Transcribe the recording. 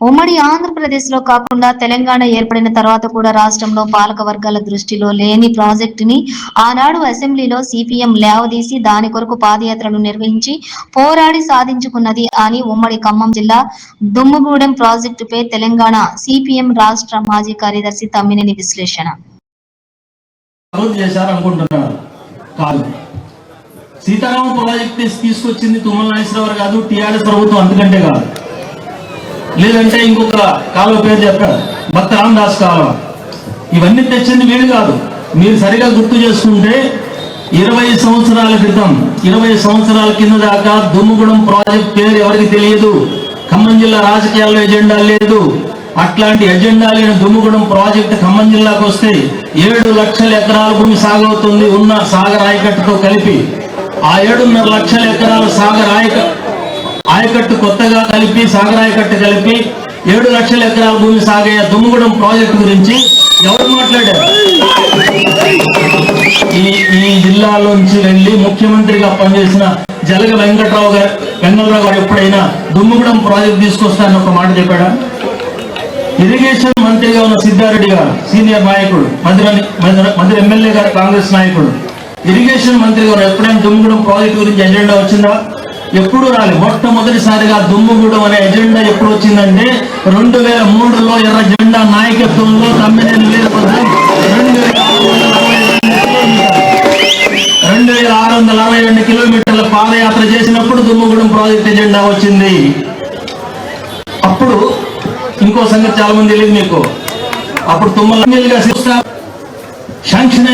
ఉమ్మడి ఆంధ్రప్రదేశ్లో కాకుండా తెలంగాణ ఏర్పడిన తర్వాత కూడా రాష్ట్రంలో పాలక వర్గాల దృష్టిలో లేని ప్రాజెక్టుని ఆనాడు అసెంబ్లీలో సిపిఎం లేవదీసి దాని కొరకు పాదయాత్రలు నిర్వహించి పోరాడి సాధించుకున్నది అని ఉమ్మడి ఖమ్మం జిల్లా దుమ్ముగూడెం ప్రాజెక్టుపై తెలంగాణ సిపిఎం రాష్ట్ర మాజీ కార్యదర్శి తమ్మినేని విశ్లేషణ. కాదు. సీతారామ ప్రాజెక్ట్ తీసుకొచ్చింది తుమ్మల నాగేశ్వరరావు కాదు టీఆర్ఎస్ ప్రభుత్వం అందుకంటే కాదు. లేదంటే ఇంకొక కాలువ పేరు చెప్పారు భక్త రామదాస్ కాలువ ఇవన్నీ తెచ్చింది వీడు కాదు. మీరు సరిగా గుర్తు చేసుకుంటే ఇరవై సంవత్సరాల క్రితం ఇరవై సంవత్సరాల కింద దాకా దుమ్ముగూడెం ప్రాజెక్ట్ పేరు ఎవరికి తెలియదు. ఖమ్మం జిల్లా రాజకీయాల్లో ఎజెండా లేదు. అట్లాంటి ఎజెండా లేని దుమ్ముగూడెం ప్రాజెక్ట్ ఖమ్మం జిల్లాకు వస్తే ఏడు లక్షల ఎకరాల భూమి సాగవుతుంది ఉన్న సాగర్ ఆయకట్టుతో కలిపి. ఆ ఏడున్నర లక్షల ఎకరాల సాగర్ ఆయక ఆయకట్టు కొత్తగా కలిపి సాగర్ ఆయకట్టు కలిపి ఏడు లక్షల ఎకరాల భూమి సాగే దుమ్ముగూడెం ప్రాజెక్టు గురించి ఎవరు మాట్లాడారు? ఈ ఈ జిల్లాలోంచి వెళ్ళి ముఖ్యమంత్రిగా పనిచేసిన జలగ వెంకట్రావు గారు వెంగళరావు గారు ఎప్పుడైనా దుమ్ముగూడెం ప్రాజెక్ట్ తీసుకొస్తారని ఒక మాట చెప్పాడా? ఇరిగేషన్ మంత్రిగా ఉన్న సిద్ధారెడ్డి గారు సీనియర్ నాయకుడు మంత్రి మంత్రి- మంత్రి ఎమ్మెల్యే గారు కాంగ్రెస్ నాయకుడు. ఇరిగేషన్ మంత్రి గారు ఎప్పుడైనా దుమ్ముగూడెం ప్రాజెక్టు గురించి ఎజెండా వచ్చిందా? ఎప్పుడు రాలి. మొట్టమొదటిసారిగా దుమ్ముగూడెం అనే ఎజెండా ఎప్పుడు వచ్చిందంటే రెండు వేల మూడులో ఎర్ర జెండా నాయకత్వంలో తమ్మినేని వీరభద్రం రెండు వేల ఆరు వందల అరవై రెండు వేల ఆరు వందల అరవై రెండు కిలోమీటర్ల పాదయాత్ర చేసినప్పుడు దుమ్ముగూడెం ప్రాజెక్ట్ ఎజెండా వచ్చింది. అప్పుడు ఇంకో సంగతి చాలా మంది తెలియదు మీకు. అప్పుడు తుమ్మలగా శాంక్షన్